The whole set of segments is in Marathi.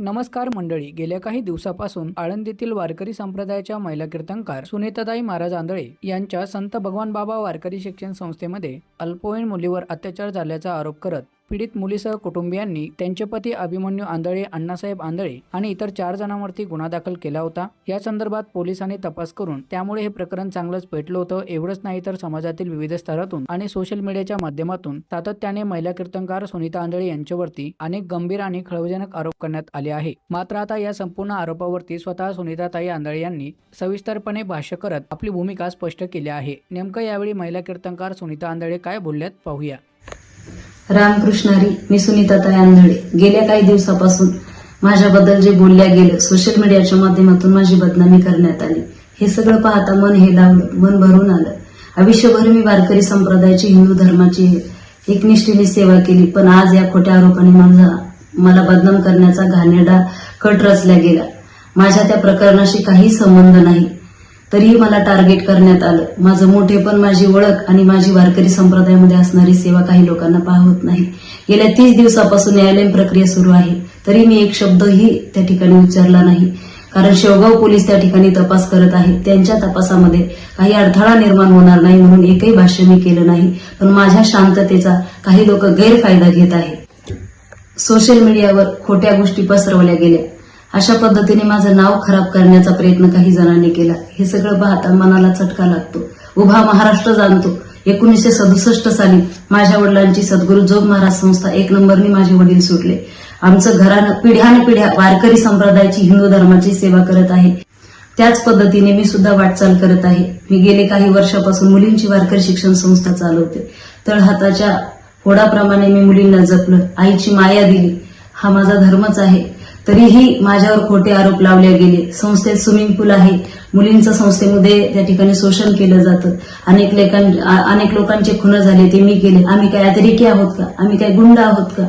नमस्कार मंडळी गेल्या काही दिवसापासून आळंदीतील वारकरी संप्रदायाच्या महिला कीर्तनकार सुनीताताई महाराज आंधळे यांच्या संत भगवान बाबा वारकरी शिक्षण संस्थेमध्ये अल्पवयीन मुलीवर अत्याचार झाल्याचा आरोप करत पीडित मुलीसह कुटुंबियांनी त्यांचे पती अभिमन्यू आंधळे अण्णासाहेब आंधळे आणि इतर चार जणांवरती गुन्हा दाखल केला होता. या संदर्भात पोलिसांनी तपास करून त्यामुळे हे प्रकरण चांगलंच पेटलं होतं एवढंच नाही तर समाजातील विविध स्तरातून आणि सोशल मीडियाच्या माध्यमातून सातत्याने महिला कीर्तनकार सुनीता आंधळे यांच्यावरती अनेक गंभीर आणि खळबळजनक आरोप करण्यात आले आहे मात्र आता या संपूर्ण आरोपावरती स्वतः सुनीताताई आंधळे यांनी सविस्तरपणे भाष्य करत आपली भूमिका स्पष्ट केली आहे. नेमकं यावेळी महिला कीर्तनकार सुनीता आंधळे काय बोलल्यात पाहूया. रामकृष्णारी मी सुनीता आंधळे. गेल्या काही दिवसापासून माझ्याबद्दल जे बोलल्या गेलं सोशल मीडियाच्या माध्यमातून माझी बदनामी करण्यात आली. हे सगळं पाहता मन हे लावलं मन भरून आलं. आयुष्यभर मी वारकरी संप्रदायाची हिंदू धर्माची एकनिष्ठेने सेवा केली पण आज या खोट्या आरोपाने माझा मला बदनाम करण्याचा घाणेरडा कट रचला गेला. माझ्या त्या प्रकरणाशी काही संबंध नाही. तरीही मला टार्गेट करण्यात आलं. माझं मोठे पण माझी ओळख आणि माझी वारकरी संप्रदायामध्ये असणारी सेवा काही लोकांना पाहत नाही. गेल्या तीस दिवसापासून न्यायालयीन प्रक्रिया सुरू आहे. तरी मी एक शब्दही त्या ठिकाणी उच्चारला नाही. कारण शेवगाव पोलीस त्या ठिकाणी तपास करत आहेत. त्यांच्या तपासामध्ये काही अडथळा निर्माण होणार नाही म्हणून एकही भाष्य मी केलं नाही. पण माझ्या शांततेचा काही लोक गैरफायदा घेत आहेत. सोशल मीडियावर खोट्या गोष्टी पसरवल्या गेल्या. अशा पद्धतीने माझं नाव खराब करण्याचा प्रयत्न काही जणांनी केला. हे सगळं पाहता मनाला चटका लागतो. उभा महाराष्ट्र जाणतो. एकोणीसशे सदुसष्ट साली माझ्या वडिलांची सद्गुरू जोग महाराज संस्था एक नंबरनी माझे वडील सुटले. आमचं घरानं पिढ्यान पिढ्या वारकरी संप्रदायाची हिंदू धर्माची सेवा करत आहे. त्याच पद्धतीने मी सुद्धा वाटचाल करत आहे. मी गेले काही वर्षापासून मुलींची वारकरी शिक्षण संस्था चालवते. तळहाताच्या होडाप्रमाणे मी मुलींना जपलं. आईची माया दिली. हा माझा धर्मच आहे. तरीही माझ्यावर खोटे आरोप लावले गेले. संस्थेत स्विमिंग पूल आहे. मुलींचं संस्थेमध्ये त्या ठिकाणी शोषण केलं जातं. अनेक लेखां अनेक लोकांचे खुन झाले ते मी केले. आम्ही काय अतिरेकी आहोत का? आम्ही काय गुंड आहोत का?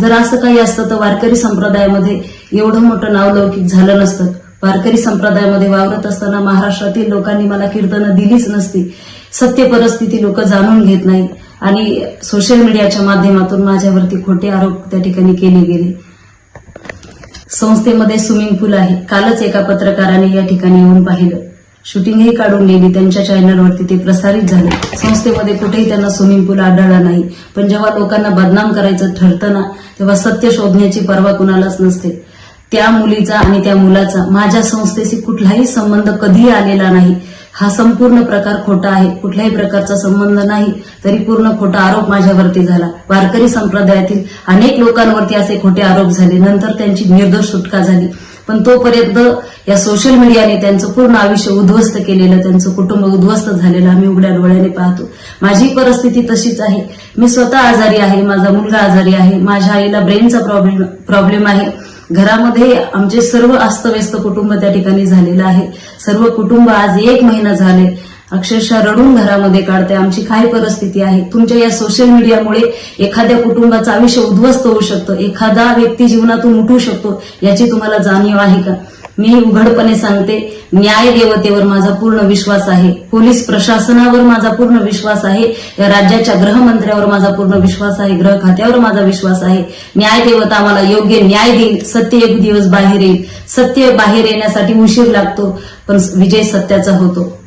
जर असं काही असतं तर वारकरी संप्रदायामध्ये एवढं मोठं नावलौकिक झालं नसतं. वारकरी संप्रदायामध्ये वावरत असताना महाराष्ट्रातील लोकांनी मला कीर्तनं दिलीच नसती. सत्य परिस्थिती लोक जाणून घेत नाही आणि सोशल मीडियाच्या माध्यमातून माझ्यावरती खोटे आरोप त्या ठिकाणी केले गेले. संस्थेमध्ये स्विमिंग पूल आहे. कालच एका पत्रकाराने या ठिकाणी येऊन पाहिलं. शूटिंगही काढून नेली. त्यांच्या चॅनलवरती ते प्रसारित झाले. संस्थेमध्ये कुठेही त्यांना स्विमिंग पूल आढळला नाही. पण जेव्हा लोकांना बदनाम करायचं ठरतं ना तेव्हा सत्य शोधण्याची पर्वा कुणालाच नसते. त्या मुलीचा आणि त्या मुलाचा माझ्या संस्थेशी कुठलाही संबंध कधी आलेला नाही. हा संपूर्ण प्रकार खोटा आहे. कुठल्याही प्रकारचा संबंध नाही. तरी पूर्ण खोटा आरोप माझ्यावरती झाला. वारकरी संप्रदायातील अनेक लोकांवरती असे खोटे आरोप झाले. नंतर त्यांची निर्दोष सुटका झाली. पण तोपर्यंत या सोशल मीडियाने त्यांचं पूर्ण आयुष्य उद्ध्वस्त केलेलं त्यांचं कुटुंब उद्ध्वस्त झालेलं आम्ही उघड्या डोळ्याने पाहतो. माझी परिस्थिती तशीच आहे. मी स्वतः आजारी आहे. माझा मुलगा आजारी आहे. माझ्या आईला ब्रेनचा प्रॉब्लेम प्रॉब्लेम आहे. घरामध्ये आमचे सर्व अस्तव्यस्त कुटुंब त्या ठिकाणी झालेलं आहे. सर्व कुटुंब आज एक महिना झाले. अक्षरशः रडून घरामध्ये काढते. आमची काय परिस्थिती आहे? तुमच्या या सोशल मीडियामुळे एखाद्या कुटुंबाचं आयुष्य उद्ध्वस्त होऊ शकतं. एखादा व्यक्ती जीवनातून उठू शकतो. याची तुम्हाला जाणीव आहे का? मी उघडपणे सांगते. न्याय देवतेवर माझा पूर्ण विश्वास आहे. पोलीस प्रशासनावर माझा पूर्ण विश्वास आहे. या राज्याच्या गृहमंत्र्यावर माझा पूर्ण विश्वास आहे. गृह खात्यावर माझा विश्वास आहे. न्याय देवता आम्हाला योग्य न्याय देईल. सत्य एक दिवस बाहेर येईल. सत्य बाहेर येण्यासाठी उशीर लागतो पण विजय सत्याचा होतो.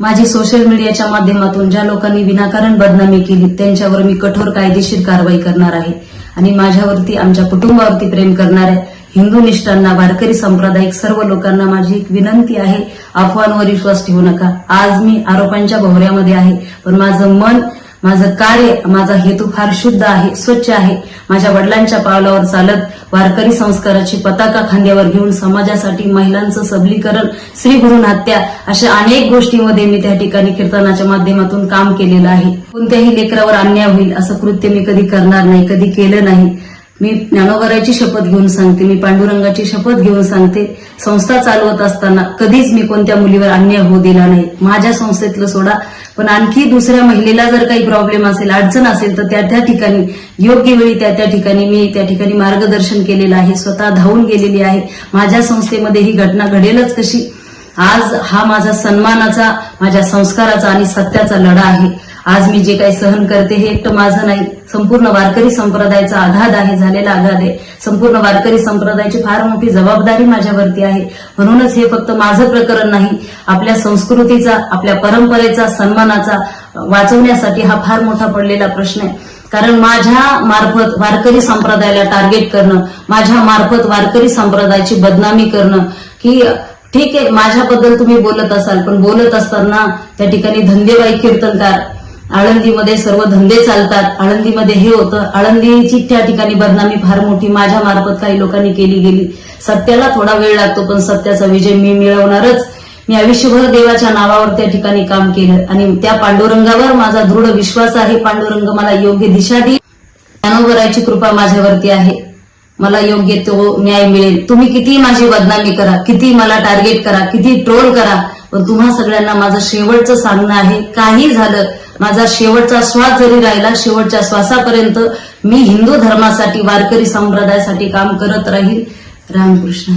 माझी सोशल मीडियाच्या माध्यमातून ज्या लोकांनी विनाकारण बदनामी केली त्यांच्यावर मी कठोर कायदेशीर कारवाई करणार आहे. आणि माझ्यावरती आमच्या कुटुंबावरती प्रेम करणाऱ्या आहे हिंदुनिष्ठांना वारकरी सांप्रदायिक सर्व लोकांना माझी एक विनंती आहे. अफवांवर विश्वास ठेवू नका. आज मी आरोपांच्या भोवऱ्यामध्ये आहे. पण माझं मन माझं कार्य माझा हेतू फार शुद्ध आहे स्वच्छ आहे. माझ्या वडिलांच्या पावलावर चालत वारकरी संस्काराची पताका खांद्यावर घेऊन समाजासाठी महिलांचं सबलीकरण श्री गुरु हत्या अशा अनेक गोष्टीमध्ये मी त्या ठिकाणी कीर्तनाच्या माध्यमातून काम केलेलं आहे. कोणत्याही लेकरावर अन्याय होईल असं कृत्य मी कधी करणार नाही कधी केलं नाही. मी ज्ञानोबराची शपथ घेऊन सांगते मी पांडुरंगाची शपथ घेऊन सांगते. संस्था चालवत असताना कधीच मी कोणत्या मुलीवर अन्याय होऊ दिला नाही. माझ्या संस्थेतलं सोडा. पण आणखी दुसऱ्या महिलेला जर काही प्रॉब्लेम असेल अडचण असेल तर त्या त्या ठिकाणी योग्य वेळी त्या त्या ठिकाणी मी त्या ठिकाणी मार्गदर्शन केलेलं आहे स्वतः धावून गेलेली आहे. माझ्या संस्थेमध्ये ही घटना घडेलच कशी आज हा माझा सन्मानाचा माझ्या संस्काराचा आणि सत्याचा लढा आहे. आज मी जे काही सहन करते हे एकटं माझं नाही. संपूर्ण वारकरी संप्रदायाचा आघात आहे झालेला आघात आहे. संपूर्ण वारकरी संप्रदायाची फार मोठी जबाबदारी माझ्यावरती आहे. म्हणूनच हे फक्त माझं प्रकरण नाही आपल्या संस्कृतीचा आपल्या परंपरेचा सन्मानाचा वाचवण्यासाठी हा फार मोठा पडलेला प्रश्न आहे. कारण माझ्या मार्फत वारकरी संप्रदायाला टार्गेट करणं माझ्या मार्फत वारकरी संप्रदायाची बदनामी करणं की ठीक आहे माझ्याबद्दल तुम्ही बोलत असाल पण बोलत असताना त्या ठिकाणी धंदेबाई कीर्तनकार आळंदीमध्ये सर्व धंदे चालतात. आळंदीमध्ये हे होतं. आळंदीची त्या ठिकाणी बदनामी फार मोठी. माझ्या मार्फत काही लोकांनी केली गेली. सत्याला थोडा वेळ लागतो पण सत्याचा विजय मी मिळवणारच. मी आयुष्यभर देवाच्या नावावर त्या ठिकाणी काम केलं. आणि त्या पांडुरंगावर माझा दृढ विश्वास आहे. पांडुरंग मला योग्य दिशा देईल ज्ञानोबराची कृपा माझ्यावरती आहे. मला योग्य तो न्याय मिळेल. तुम्ही किती माझी बदनामी करा किती मला टार्गेट करा किती ट्रोल करा पण तुम्हा सगळ्यांना माझं शेवटचं सांगणं आहे. काही झालं माझा शेवटचा श्वास जरी राहिला शेवटच्या श्वासापर्यंत मी हिंदू धर्मासाठी वारकरी संप्रदायासाठी काम करत राहील. रामकृष्ण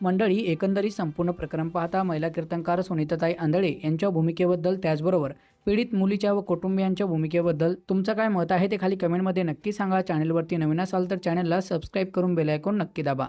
मंडळी एकंदरीत संपूर्ण प्रकरण पाहता महिला कीर्तनकार सुनीताताई आंधळे यांच्या भूमिकेबद्दल त्याचबरोबर पीडित मुलीच्या व कुटुंबियांच्या भूमिकेबद्दल तुमचं काय मत आहे ते खाली कमेंटमध्ये नक्की सांगा. चॅनलवरती नवीन असाल तर चॅनलला सबस्क्राईब करून बेल आयकॉन नक्की दाबा.